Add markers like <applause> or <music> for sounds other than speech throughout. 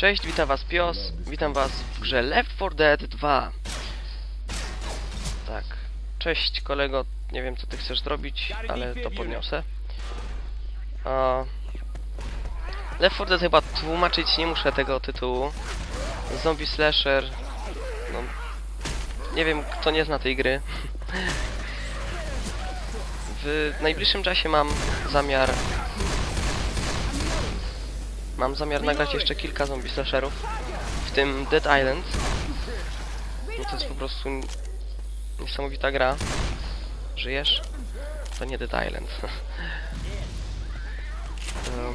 Cześć, witam was Pios, witam was w grze Left 4 Dead 2 Tak, cześć kolego, nie wiem co ty chcesz zrobić, ale to podniosę. Left 4 Dead chyba tłumaczyć nie muszę tego tytułu. Zombie Slasher. No, nie wiem kto nie zna tej gry. <laughs> W najbliższym czasie mam zamiar Mam zamiar nagrać jeszcze kilka zombie slasherów, w tym Dead Island. No to jest po prostu niesamowita gra. Żyjesz? To nie Dead Island. <laughs> No.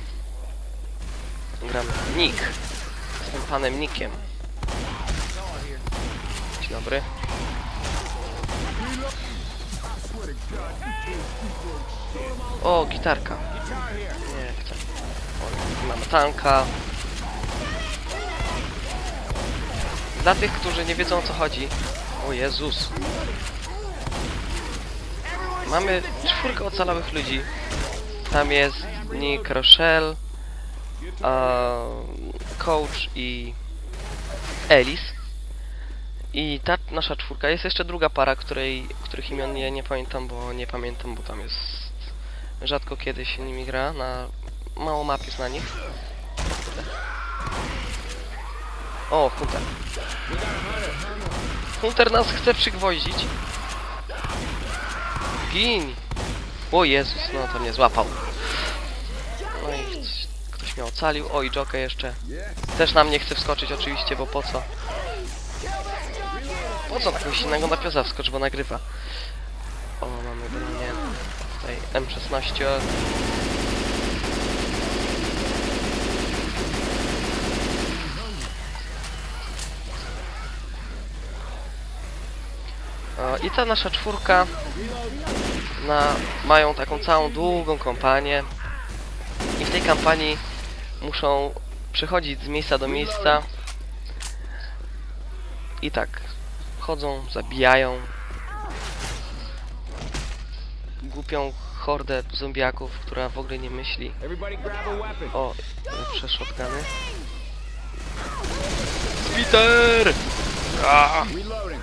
Gram Nick. Jestem panem Nickiem. Dzień dobry. O, gitarka. Nie chcę. O, mamy tanka. Dla tych, którzy nie wiedzą o co chodzi. O Jezus. Mamy czwórkę ocalałych ludzi. Tam jest Nick, Rochelle, a, Coach i Ellis. I ta nasza czwórka. Jest jeszcze druga para, której, których imion nie, nie pamiętam, bo nie pamiętam, bo tam jest rzadko kiedy się nimi gra. Na mało map jest na nich. O, Hunter. Hunter nas chce przygwoździć. Gin! O Jezus, no to mnie złapał. No i ktoś, mnie ocalił. O, i Joker jeszcze. Też na mnie chce wskoczyć oczywiście, bo po co? Po co kogoś innego na pioza wskocz, bo nagrywa. O, mamy bronię. Tutaj M16. I ta nasza czwórka na, mają taką całą długą kampanię. I w tej kampanii muszą przechodzić z miejsca do miejsca. I tak chodzą, zabijają głupią hordę zombiaków, która w ogóle nie myśli o lepsze shotguny Peter! Ah! Reloading.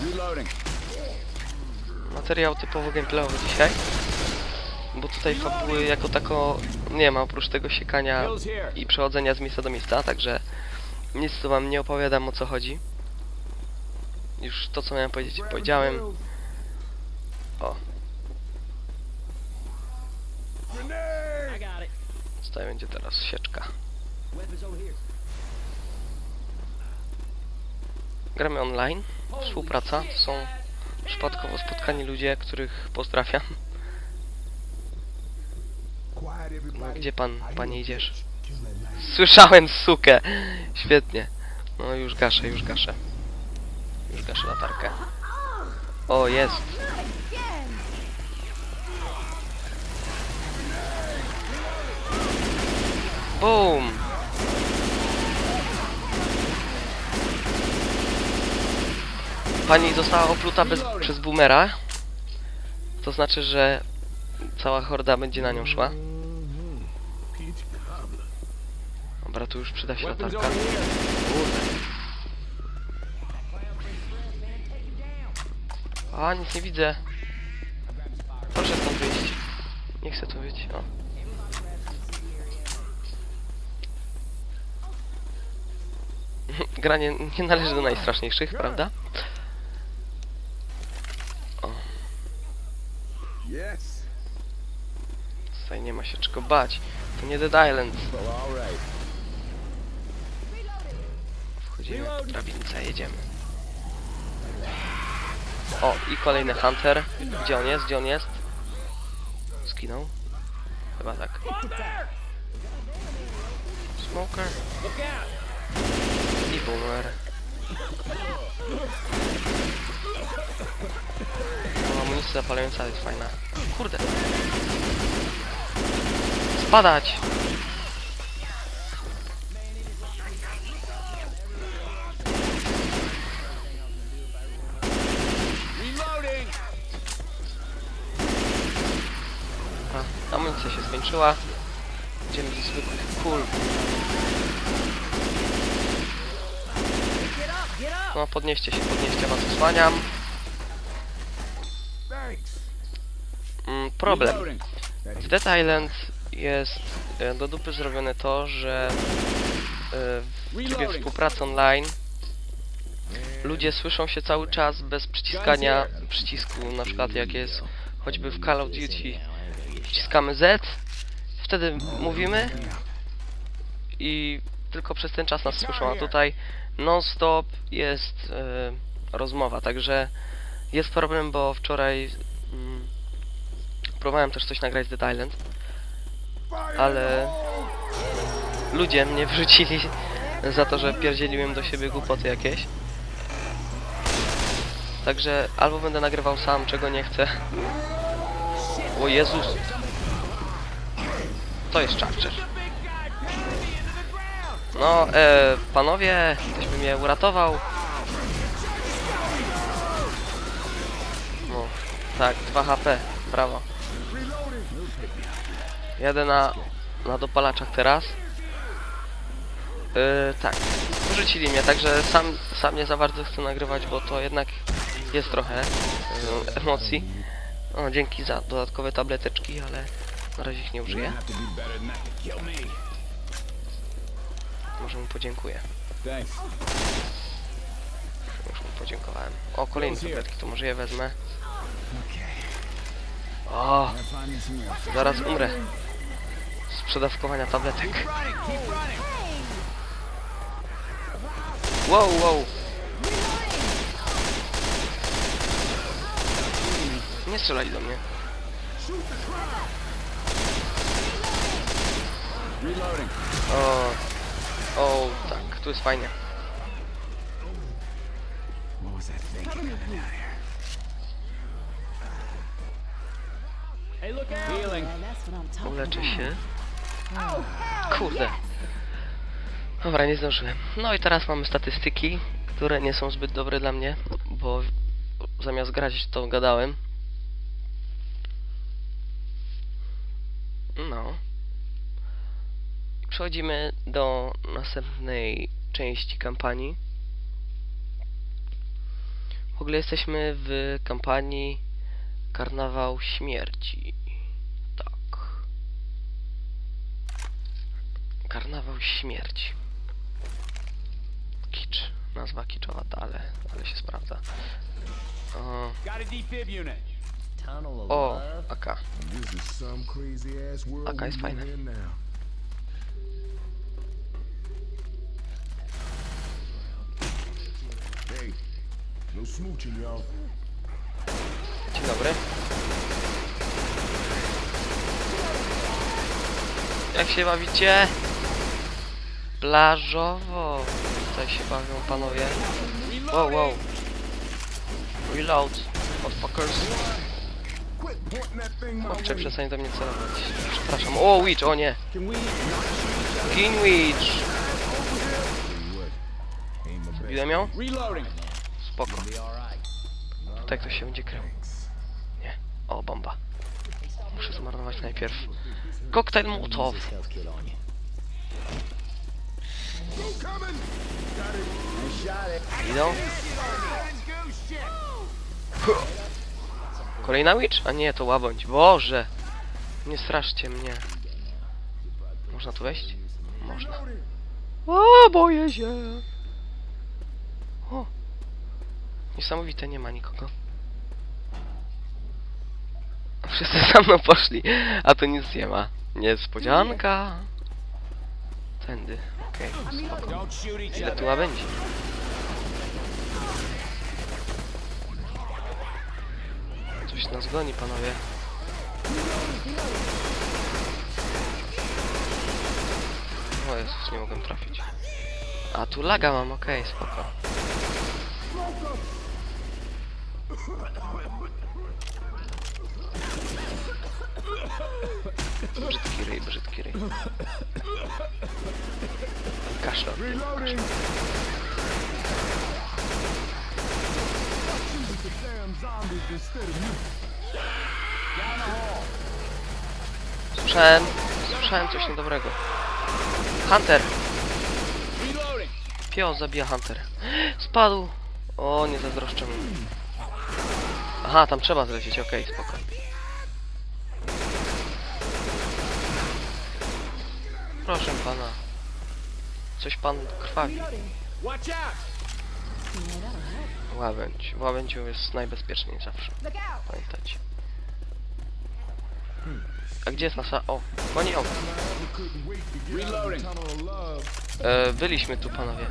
Reloading. Materiał typowo gameplayowy dzisiaj. Bo tutaj fabuły jako tako nie ma, oprócz tego siekania i przechodzenia z miejsca do miejsca, także nic tu wam nie opowiadam o co chodzi. Już to co miałem powiedzieć powiedziałem. O, tutaj będzie teraz sieczka. Gramy online, współpraca, to są przypadkowo spotkani ludzie, których pozdrawiam. No, gdzie pan, panie idziesz? Słyszałem sukę! Świetnie. No już gaszę, już gaszę. Już gaszę latarkę. O, jest. Boom! Pani została opluta bez, przez boomera. To znaczy, że cała horda będzie na nią szła. Dobra, tu już przyda się latarka. A, nic nie widzę. Proszę stąd wyjść. Nie chcę tu wyjść. O. <laughs> Gra nie, nie należy do najstraszniejszych, prawda? Yes. Tutaj nie ma się czego bać. To nie Dead Island. Wchodzimy po drabince, jedziemy. O, i kolejny Hunter. Gdzie on jest? Gdzie on jest? Skinął? Chyba tak. Smoker i Boomer. O, amunicja zapalająca jest fajna. Kurde. Reloading. A, amunicja się skończyła. Idziemy do zwykłych kul. No podnieście się, podnieście, was osłaniam. Mm, problem. W Dead Island jest e, do dupy zrobione to, że e, w trybie współpracy online ludzie słyszą się cały czas bez przyciskania przycisku, na przykład jak jest choćby w Call of Duty. Wciskamy Z, wtedy mówimy i tylko przez ten czas nas słyszą, a tutaj non-stop jest e, rozmowa, także jest problem, bo wczoraj mm, próbowałem też coś nagrać z Dead Island, ale ludzie mnie wrzucili za to, że pierdzieliłem do siebie głupoty jakieś. Także albo będę nagrywał sam, czego nie chcę. O Jezus! To jest Charger. No, e, panowie, ktoś by mnie uratował. No, tak, 2 HP, brawo. Jadę na, na dopalaczach teraz. Yy, tak, wyrzucili mnie, także sam, sam nie za bardzo chcę nagrywać, bo to jednak jest trochę yy, emocji. O, dzięki za dodatkowe tableteczki, ale na razie ich nie użyję. Może mu podziękuję. Już mu podziękowałem. O, kolejne tabletki, to może je wezmę. O, zaraz umrę. Przedawkowania tabletek. Wow, wow. Nie strzelali do mnie. O, o, tak, tu jest fajnie. Uleczę się. Kurde. Dobra, nie zdążyłem. No i teraz mamy statystyki, które nie są zbyt dobre dla mnie, bo zamiast grać to gadałem. No. Przechodzimy do następnej części kampanii. W ogóle jesteśmy w kampanii Karnawał Śmierci. Tak. Karnawał Śmierci. Kicz. Nazwa kiczowa, ale, ale się sprawdza. O, o. AK. We jest y'all. Dzień dobry. Jak się bawicie? Plażowo. Tutaj się bawią panowie. Wow, wow. Reload. Motherfuckers. Chłopcze, przestań do mnie celować. Przepraszam. O, Witch, o nie. King Witch. Tell you what, ain't my best. Biłem ją? Spoko. Tutaj ktoś się będzie krył. Nie. O, bomba. Muszę zmarnować najpierw. Koktajl Mołotow. Idą. Kolejna witch? A nie, to łabędź. Boże! Nie straszcie mnie. Można tu wejść? Można. O, boję się! O! Niesamowite, nie ma nikogo. Wszyscy za mną poszli, a tu nic nie ma. Niespodzianka! Tędy, okej. each Ile tu łabędzi? Coś nas goni, panowie. O Jezus, nie mogłem trafić. A, tu laga mam, okej, spoko. Brzydki ryj, brzydki ryj. Reloading! You. Słyszałem, Słyszałem coś niedobrego. Hunter! Pios zabija Hunter. Spadł! O, nie zazdroszczę mu. Aha, tam trzeba zlecieć, okej, spoko. Proszę pana. Coś pan krwawi. Łabędź. W jest najbezpieczniej zawsze. Pamiętajcie. A gdzie jest nasza... O, koni o. Reloading. E, byliśmy tu, panowie.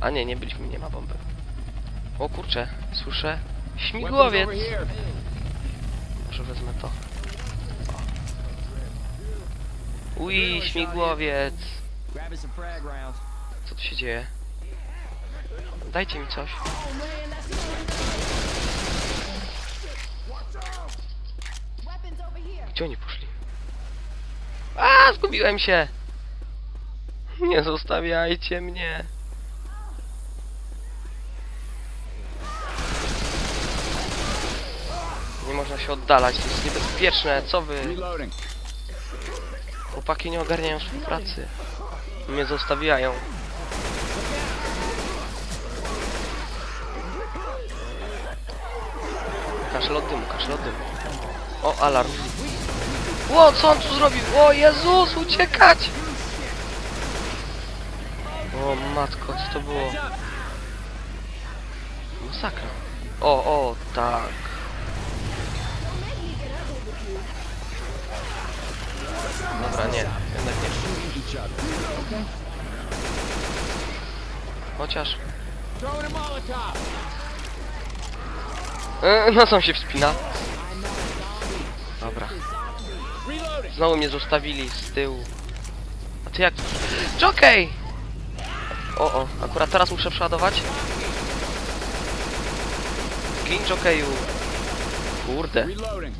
A nie, nie byliśmy, nie ma bomby. O kurczę, słyszę. Śmigłowiec! Może wezmę to. Ui, śmigłowiec! Co tu się dzieje? Dajcie mi coś. Gdzie oni poszli? A, zgubiłem się! Nie zostawiajcie mnie! Nie można się oddalać, to jest niebezpieczne, co wy? Chłopaki nie ogarniają współpracy. Mnie zostawiają. Kaszel od dymu, kaszel od dymu. O, alarm. Ło, co on tu zrobił? O, Jezus, uciekać! O, matko, co to było? Masakra. O, o, tak. Dobra, nie, jednak nie. Chociaż... E, na co się wspina? Dobra. Znowu mnie zostawili z tyłu. A ty jak... Jockey! O, o, akurat teraz muszę przeładować. Gin Jockeyu. Kurde, Reloading.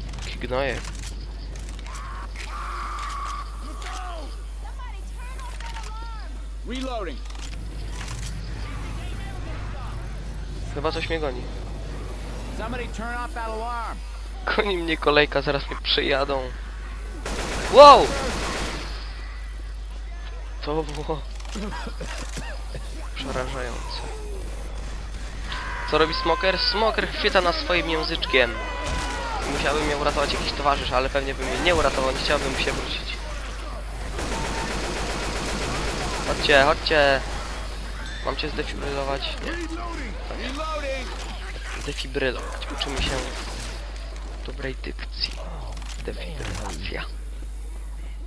Reloading. Chyba coś mnie goni. Somebody turn off that alarm. Goni mnie kolejka, zaraz mnie przyjadą. Wow! To było... Przerażające. Co robi Smoker? Smoker chwyta nas swoim języczkiem. Musiałbym mnie uratować jakiś towarzysz, ale pewnie bym mnie nie uratował, nie chciałbym się wrócić. Chodźcie, chodźcie! Mam cię zdefibrylować? Nie. Reloading. Defibrylować. Uczymy się dobrej dykcji. Defibrylacja.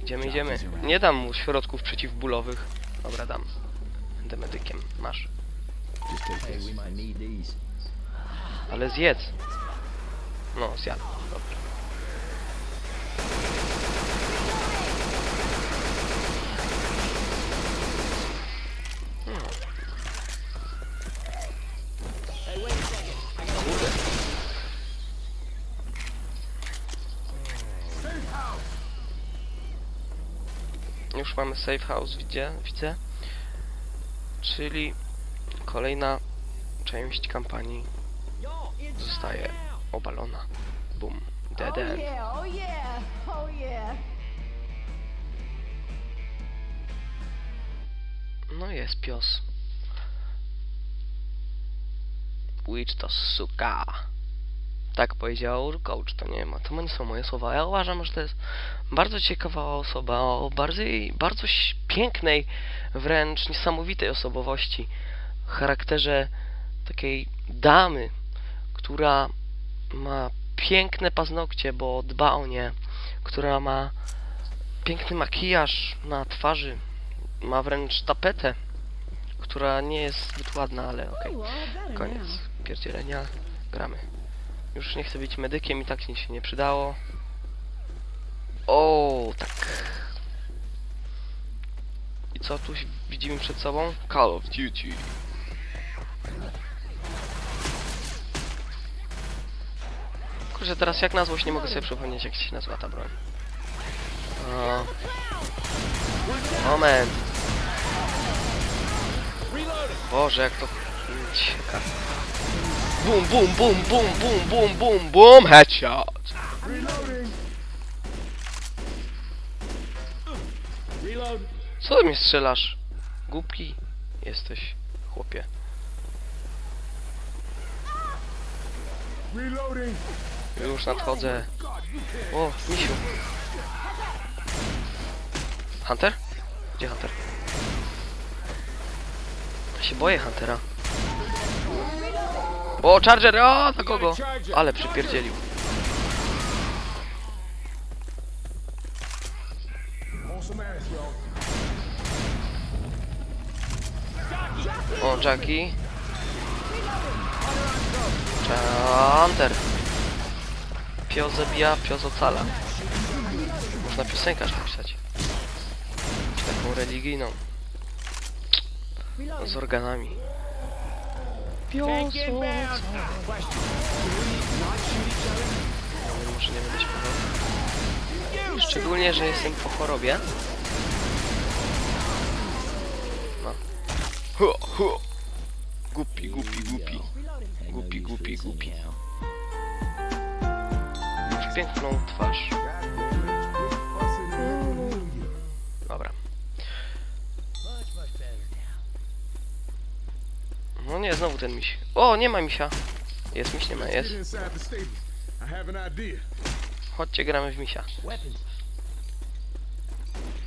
Idziemy, idziemy. Nie dam mu środków przeciwbólowych. Dobra, dam. Będę medykiem. Masz. Ale zjedz. No, zjadł. Dobrze. Hmm. Kurde. Już mamy safe house, widzę, widzę. Czyli kolejna część kampanii zostaje obalona. Boom. Dead oh end. oh oh. No jest pios. Witch to suka. Tak powiedział coach, to nie ma, to nie są moje słowa. Ja uważam, że to jest bardzo ciekawa osoba, o bardzo, pięknej, wręcz niesamowitej osobowości, charakterze takiej damy, która ma piękne paznokcie, bo dba o nie, która ma piękny makijaż na twarzy, ma wręcz tapetę, która nie jest zbyt ładna, ale okej. Better Koniec pierdzielenia. Gramy. Już nie chcę być medykiem i tak mi się nie przydało. O, tak. I co tu widzimy przed sobą? Call of Duty. Kurczę, teraz jak na złość nie mogę sobie przypomnieć jak się nazywa ta broń. O. Moment. Boże, jak to cieka. Bum, bum, bum, bum, bum, bum, bum, bum, headshot. Reload. Co ty mnie strzelasz? Głupki jesteś, chłopie. Reloading. Już nadchodzę. O, misiu. Hunter? Gdzie Hunter? Ja się boję Huntera. O, Charger! O, na kogo? Ale przypierdzielił. O, Jackie. Hunter. Pios zabija, pios ocala. Można piosenkarz napisać. Taką religijną. Z organami. Śpiewał. Szczególnie, że jestem po chorobie. No. Hu, hu. Głupi, głupi. Głupi, głupi, głupi. Masz piękną twarz. Nie, znowu ten miś. O, nie ma misia. Jest miś, nie ma, jest. Chodźcie, gramy w misia.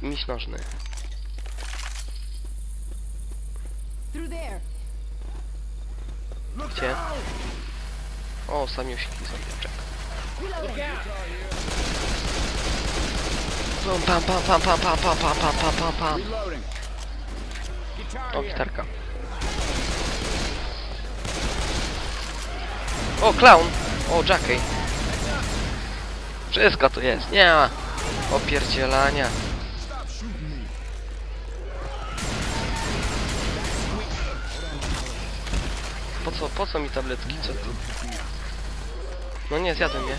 Miś nożny. Gdzie? O, samiuśki zombiaczek. Pam, pam, pam, pam, pam, pam, pam, pam, pam, pam, O, gitarka. O, clown! O, Jackie. Wszystko tu jest, nie ma opierdzielania. Po co, po co mi tabletki, co ty? No nie, zjadłem je.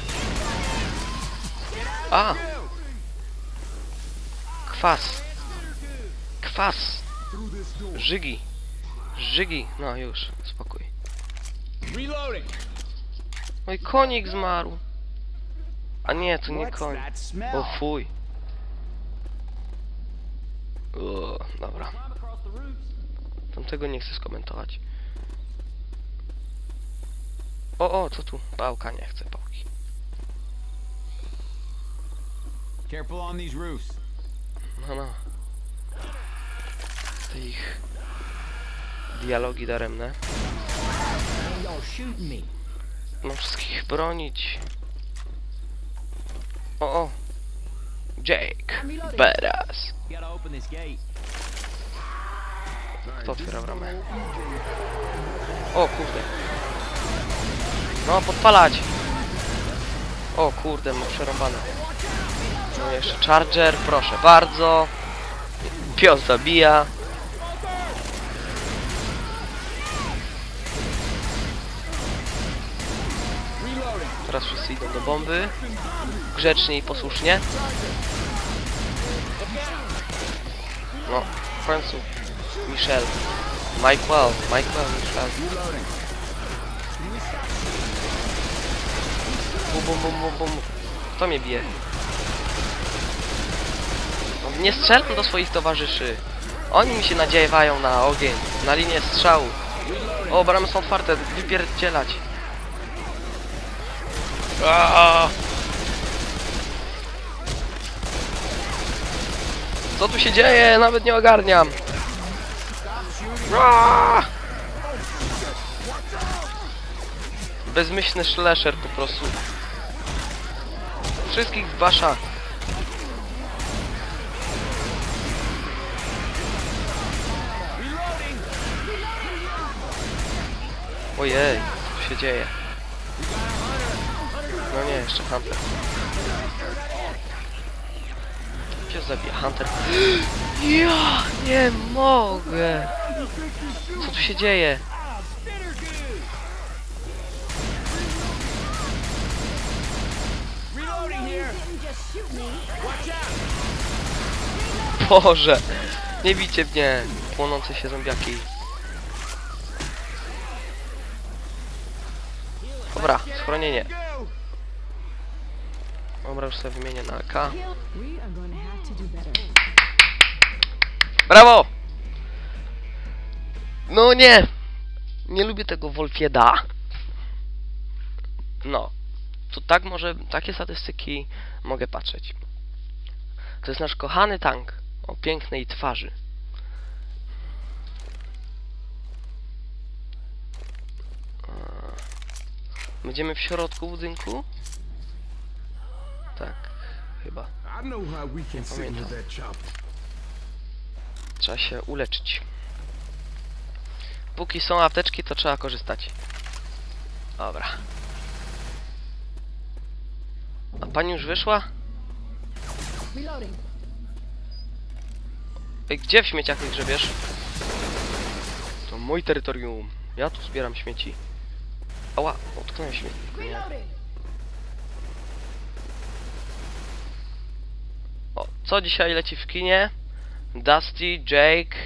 A! Kwas! Kwas! Żygi! Żygi! No już, spokój. Reloading. I konik zmarł. A nie, to nie koń. O fuj. O, dobra. Tamtego nie chcę skomentować. O, o, co tu? Pałka, nie chcę pałki. Careful on these roofs. No, no. Te ich dialogi daremne. Y'all shooting me. No wszystkich bronić. O, o. Jake. Gate. Kto otwiera bramę? O kurde. No, podpalać! O kurde, ma przerąbane. No jeszcze Charger, proszę bardzo. Pios zabija. Teraz wszyscy idą do bomby. Grzecznie i posłusznie. No, w końcu. Michel. Michael, Michael, Michel. Bum, bum, bum, bum, bum. Kto mnie bije? No, nie strzelam do swoich towarzyszy. Oni mi się nadziewają na ogień, na linię strzału. O, bramy są otwarte, wypierdzielać. Aaaa! Co tu się dzieje? Nawet nie ogarniam. Aaaa! Bezmyślny slasher po prostu. Wszystkich zbasza. Ojej, co się dzieje? No nie, jeszcze Hunter. Gdzie zabija Hunter? <gasps> Ja nie mogę! Co tu się dzieje? Boże! Nie bicie mnie! Płonące się zombiaki. Dobra, schronienie. Dobra, sobie wymienię na AK. Brawo! No nie! Nie lubię tego Wolfieda. No. To tak może, takie statystyki mogę patrzeć. To jest nasz kochany tank o pięknej twarzy. Będziemy w środku budynku? Tak, chyba. Sit pamiętam. Trzeba się uleczyć. Póki są apteczki, to trzeba korzystać. Dobra. A pani już wyszła? Gdzie w śmieciach tych grzebiesz? To mój terytorium. Ja tu zbieram śmieci. Ała, utknąłem śmieci. Nie. Reloading. O, co dzisiaj leci w kinie? Dusty, Jake,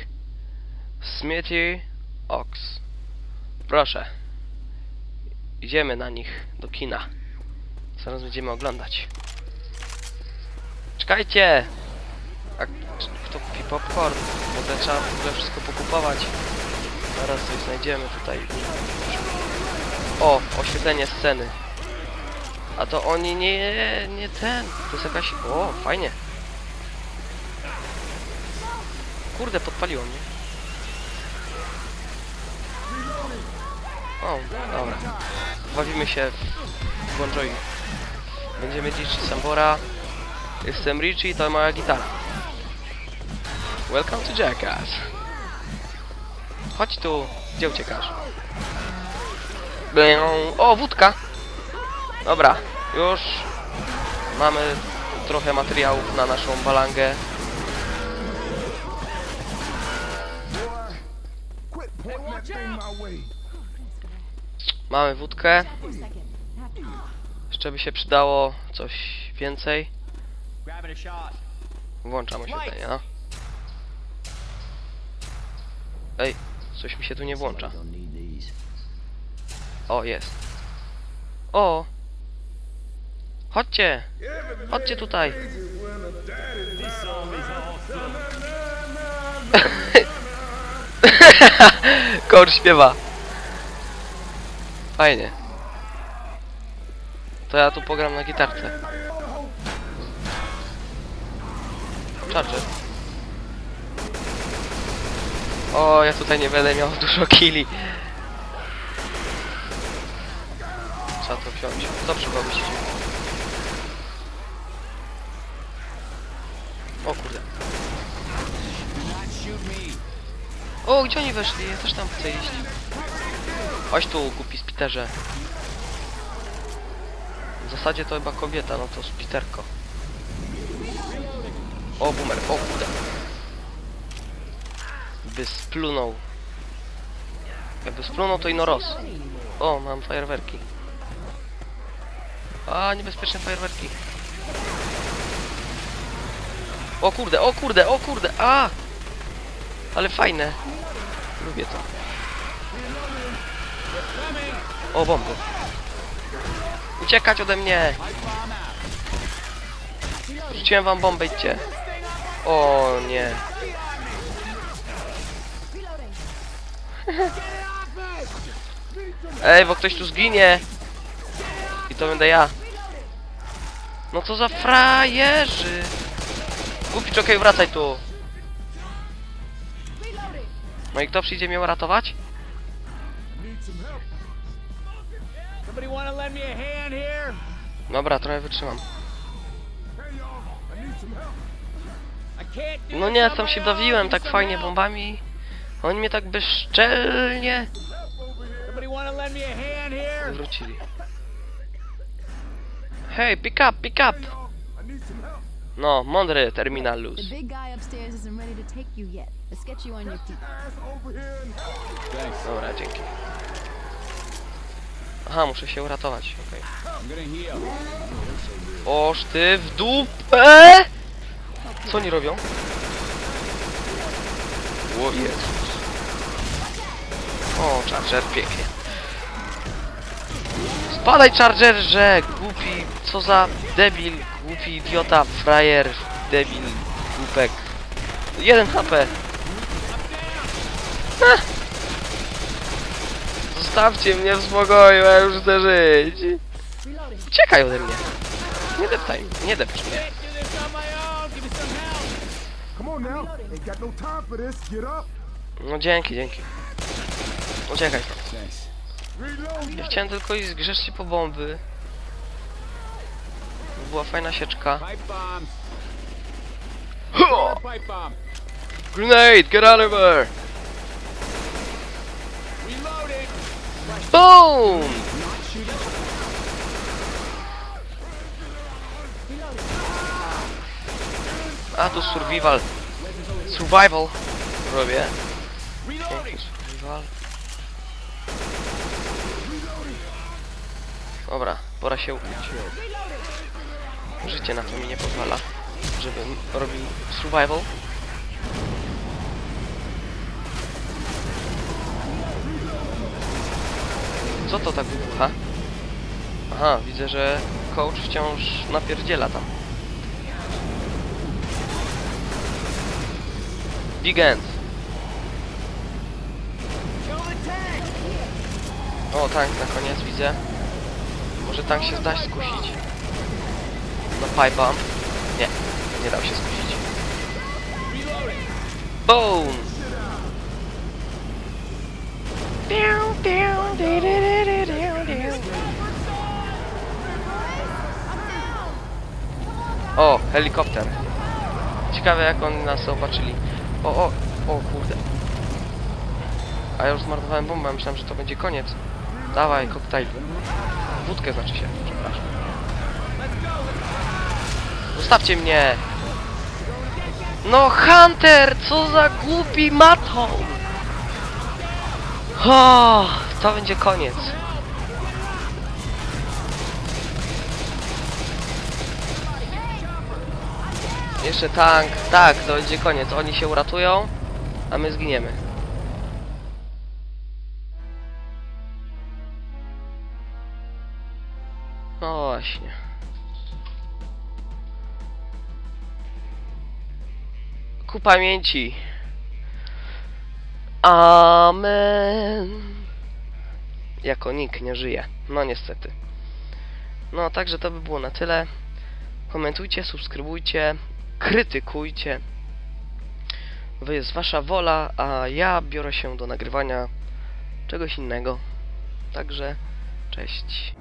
Smithy, Ox. Proszę. Idziemy na nich do kina. Zaraz będziemy oglądać. Czekajcie! A kto kupi popcorn? Bo trzeba w ogóle wszystko pokupować. Zaraz coś znajdziemy tutaj. O, oświetlenie sceny. A to oni nie, nie ten. To jest jakaś... O, fajnie. Kurde, podpaliło mnie. O, dobra. Bawimy się w Bon Jovi. Będziemy liczyć Sambora. Jestem Richie, to moja gitara. Welcome to Jackass. Chodź tu. Gdzie uciekasz? O, wódka! Dobra, już mamy trochę materiałów na naszą balangę. Mamy wódkę. Jeszcze by się przydało coś więcej. Włączam oświetlenie, no. Ej, coś mi się tu nie włącza. O, jest. O! Chodźcie! Chodźcie tutaj! <laughs> <laughs> Kor śpiewa. Fajnie. To ja tu pogram na gitarce. Charger. O, ja tutaj nie będę miał dużo killi. Trzeba to wziąć. Do przodu się. O kurde. O, gdzie oni weszli? Ja też tam chcę iść. Chodź tu, głupi spiterze. W zasadzie to chyba kobieta, no to spiterko. O, boomer, o kurde. By splunął. Jakby splunął to inoros. O, mam fajerwerki. A, niebezpieczne fajerwerki. O kurde, o kurde, o kurde, a! Ale fajne. Lubię to. O, bomby. Uciekać ode mnie! Rzuciłem wam bombę, idźcie. O nie. <laughs> Ej, bo ktoś tu zginie. I to będę ja. No co za frajerzy. Głupi okej, wracaj tu. No i kto przyjdzie mnie ratować? Need some help. Somebody want to lend me a hand here? Dobra, trochę wytrzymam. No nie, my się bawiłem tak fajnie bombami. Oni mnie tak bezczelnie wrócili. Hej, pick up, pick up! No, mądry terminalus. Dobra, dzięki. Aha, muszę się uratować, okej. Oż ty w dupę! Co oni robią? O Jezus. O, Charger, pięknie. Spadaj, Chargerze! Głupi, co za debil, głupi idiota, frajer, debil, głupek. Jeden HP. Ha! Zostawcie mnie w spokoju, ja już chcę żyć. Uciekaj ode mnie. Nie deptaj, nie depcz mnie. No dzięki, dzięki. Uciekaj. Ja chciałem tylko iść grzecznie po bomby. Była fajna sieczka. Ho! Grenade, get out of. Boom! A tu survival. Survival. Robię. Piękny survival. Dobra, pora się ukryć. Życie na to mi nie pozwala, żebym robił survival. Co to tak wybucha? Aha, widzę, że coach wciąż napierdziela tam. Big End. O, tank na koniec widzę. Może tank się zdać skusić. Na pipe bomb. Nie, nie dał się skusić. Boom! O, helikopter. Ciekawe jak oni nas zobaczyli. O, o, o kurde. A ja już zmarnowałem bombę, myślałem, że to będzie koniec. Dawaj, koktajl. Wódkę znaczy się, przepraszam. Zostawcie mnie! No Hunter, co za głupi matą! O, to będzie koniec. Jeszcze tank. Tak, to będzie koniec. Oni się uratują, a my zginiemy. No właśnie. Ku pamięci. Amen. Jako nikt nie żyje. No niestety. No także to by było na tyle. Komentujcie, subskrybujcie, krytykujcie. To jest wasza wola, a ja biorę się do nagrywania czegoś innego. Także cześć.